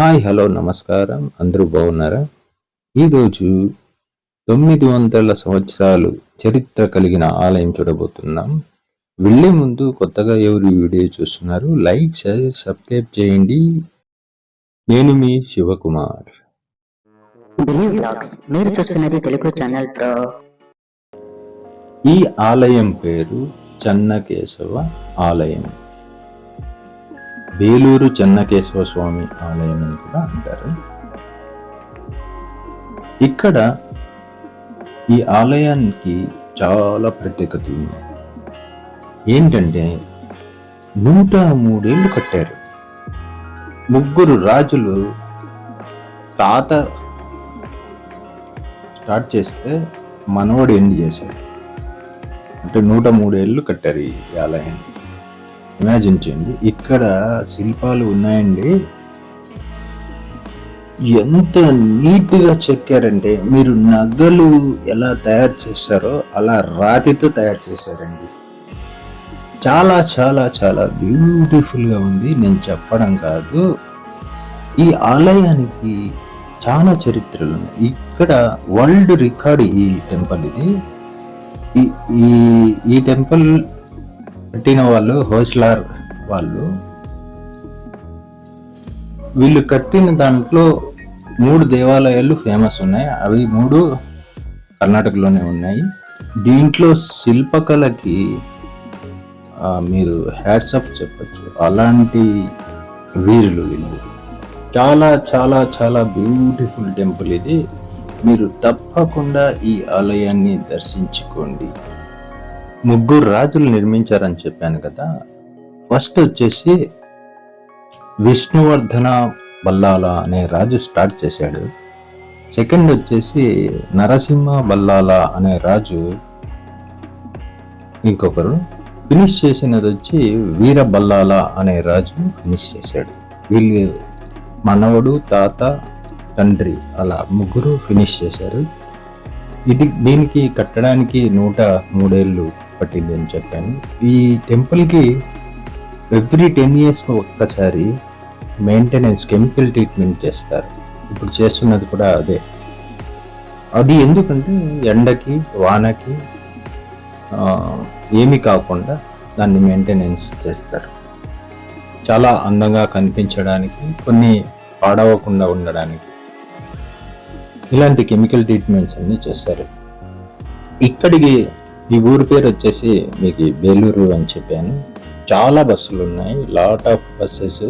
Hi hello నమస్కారం. అందరూ బాగున్నారా? ఈరోజు తొమ్మిది వందల సంవత్సరాలు చరిత్ర కలిగిన ఆలయం చూడబోతున్నాం. వెళ్ళే ముందు కొత్తగా ఎవరు వీడియో చూస్తున్నారు లైక్ షేర్ సబ్స్క్రైబ్ చేయండి. నేను మీ శివకుమార్. బిలీవ్ బ్లాగ్స్ మీరు చూస్తున్నది తెలుగు ఛానల్ బ్రో ఈ ఆలయం పేరు చెన్నకేశవ ఆలయం. బేలూరు చెన్నకేశవ స్వామి ఆలయం అని కూడా అంటారు. ఇక్కడ ఈ ఆలయానికి చాలా ప్రత్యేకత ఉంది. ఏంటంటే నూట మూడేళ్ళు కట్టారు. ముగ్గురు రాజులు తాత స్టార్ట్ చేస్తే మనవడు ఎండ్ చేశాడు. అంటే నూట మూడేళ్ళు కట్టారు ఈ ఆలయాన్ని. ఇమాజిన్ చేయండి. ఇక్కడ శిల్పాలు ఉన్నాయండి. ఎంత నీట్గా చెక్కారంటే మీరు నగలు ఎలా తయారు చేస్తారో అలా రాతితో తయారు చేశారండి. చాలా చాలా చాలా బ్యూటిఫుల్గా ఉంది. నేను చెప్పడం కాదు. ఈ ఆలయానికి చాలా చరిత్రలు ఉన్నాయి. ఇక్కడ వరల్డ్ రికార్డ్ ఈ టెంపుల్ ఇది. ఈ ఈ- ఈ టెంపుల్ కట్టిన వాళ్ళు హోస్లార్ వాళ్ళు వీళ్ళు కట్టిన దాంట్లో మూడు దేవాలయాలు ఫేమస్ ఉన్నాయి. అవి మూడు కర్ణాటకలోనే ఉన్నాయి. దీంట్లో శిల్పకళకి మీరు హ్యాట్సప్ చెప్పచ్చు. అలాంటి వీరులు వీళ్ళు. చాలా చాలా చాలా బ్యూటిఫుల్ టెంపుల్ ఇది. మీరు తప్పకుండా ఈ ఆలయాన్ని దర్శించుకోండి. ముగ్గురు రాజులు నిర్మించారని చెప్పాను కదా. ఫస్ట్ వచ్చేసి విష్ణువర్ధన బల్లాల అనే రాజు స్టార్ట్ చేశాడు. సెకండ్ వచ్చేసి నరసింహ బల్లాల అనే రాజు ఇంకొకరు. ఫినిష్ చేసినది వచ్చి వీర బల్లాల అనే రాజు ఫినిష్ చేశాడు. వీళ్ళు మనవడు తాత తండ్రి అలా ముగ్గురు ఫినిష్ చేశారు. ఇది దీనికి కట్టడానికి నూట మూడేళ్ళు పట్టింది అని చెప్పాను. ఈ టెంపుల్కి ఎవ్రీ టెన్ ఇయర్స్ ఒక్కసారి మెయింటెనెన్స్ కెమికల్ ట్రీట్మెంట్ చేస్తారు. ఇప్పుడు చేస్తున్నది కూడా అదే. అది ఎందుకంటే ఎండకి వానకి ఏమి ఏమీ కాకుండా దాన్ని మెయింటెనెన్స్ చేస్తారు. చాలా అందంగా కనిపించడానికి కొన్ని పాడవకుండా ఉండడానికి ఇలాంటి కెమికల్ ట్రీట్మెంట్స్ అన్నీ చేస్తారు. ఇక్కడికి ఈ ఊరి పేరు వచ్చేసి మీకు బేలూరు అని చెప్పాను. చాలా బస్సులు ఉన్నాయి. Lot of buses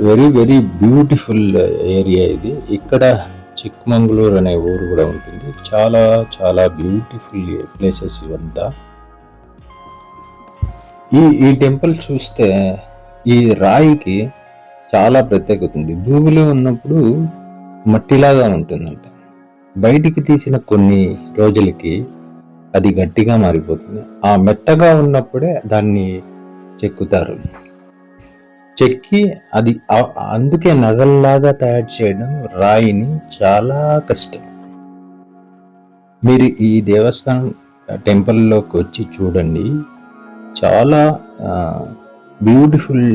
very very beautiful area ఇది. ఇక్కడ చిక్మంగళూరు అనే ఊరు కూడా ఉంటుంది. చాలా చాలా బ్యూటిఫుల్ ప్లేసెస్ ఇవంతా. ఈ ఈ టెంపుల్ చూస్తే ఈ రాయికి చాలా ప్రత్యేకత ఉంది. భూమిలో ఉన్నప్పుడు మట్టిలాగా ఉంటుందంట. బయటికి తీసిన కొన్ని రోజులకి అది గట్టిగా మారిపోతుంది. ఆ మెత్తగా ఉన్నప్పుడే దాన్ని చెక్కుతారు. చెక్కి అది అందుకే నగల్లాగా తయారు చేయడం రాయిని చాలా కష్టం. మీరు ఈ దేవస్థానం టెంపుల్లోకి వచ్చి చూడండి. చాలా బ్యూటిఫుల్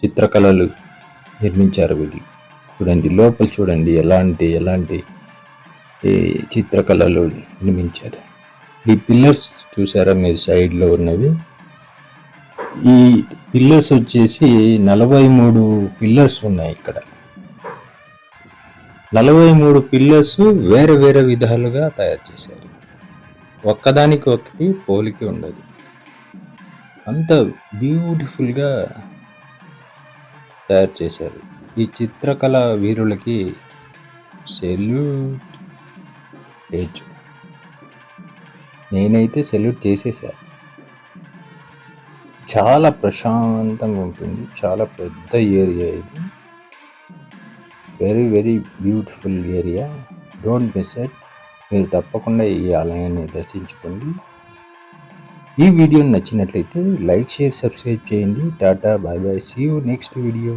చిత్రకళలు నిర్మించారు వీళ్ళు. చూడండి లోపల చూడండి ఎలాంటి ఎలాంటి ఈ చిత్రకళలు నిర్మించారు. ఈ పిల్లర్స్ చూసారా మీరు సైడ్లో ఉన్నవి? ఈ పిల్లర్స్ వచ్చేసి నలభై మూడు పిల్లర్స్ ఉన్నాయి ఇక్కడ. నలభై మూడు పిల్లర్స్ వేరే వేరే విధాలుగా తయారు చేశారు. ఒక్కదానికి ఒకటి పోలికి ఉండదు. అంత బ్యూటిఫుల్గా తయారు చేశారు. ఈ చిత్రకళ వీరులకి సెల్యూట్ చేయొచ్చు నేనైతే సెల్యూట్ చేసేసాను చాలా ప్రశాంతంగా ఉంటుంది. చాలా పెద్ద ఏరియా ఇది. Very very beautiful area don't miss it మీరు తప్పకుండా ఈ ఆలయాన్ని దర్శించుకోండి. ఈ వీడియో నచ్చినట్లయితే లైక్ షేర్ సబ్స్క్రైబ్ చేయండి. Tata bye bye. See you next video